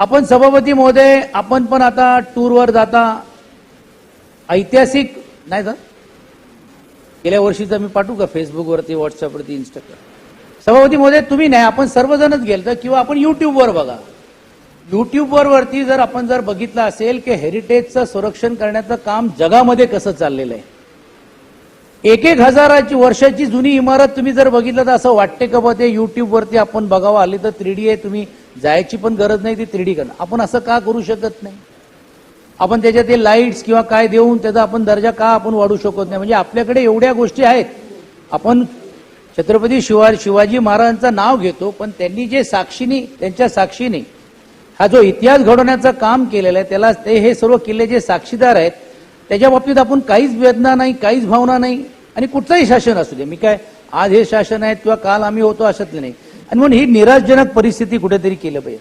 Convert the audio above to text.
आपण सभापती महोदय आपण पण आता टूरवर जाता. ऐतिहासिक नाही का? गेल्या वर्षीचं मी पाठवू का फेसबुकवरती व्हॉट्सअपवरती इंस्टाग्राम सभापती महोदय तुम्ही नाही आपण सर्वजणच गेलं किंवा आपण युट्यूबवर बघा. युट्यूबवर वरती जर आपण जर बघितलं असेल की हेरिटेजचं संरक्षण करण्याचं काम जगामध्ये कसं चाललेलं आहे. एक एक हजाराची वर्षाची जुनी इमारत तुम्ही जर बघितलं तर असं वाटते का बा ते युट्यूबवरती आपण बघावं आली तर थ्री डी आहे तुम्ही जायची पण गरज नाही ती थ्री करणं. आपण असं का करू शकत नाही? आपण त्याच्यात ते लाईट्स किंवा काय देऊन त्याचा आपण दर्जा का आपण वाढू शकत नाही? म्हणजे आपल्याकडे एवढ्या गोष्टी आहेत. आपण छत्रपती शिवा शिवाजी महाराजांचं नाव घेतो पण त्यांनी जे साक्षीने त्यांच्या साक्षीने हा जो इतिहास घडवण्याचं काम केलेलं आहे त्याला ते हे सर्व किल्ले जे साक्षीदार आहेत त्याच्या बाबतीत आपण काहीच वेदना नाही काहीच भावना नाही आणि कुठचंही शासन असू दे. मी काय आज हे शासन आहेत किंवा काल आम्ही होतो अशातलं नाही. आणि म्हणून ही निराशजनक परिस्थिती कुठेतरी केलं पाहिजे.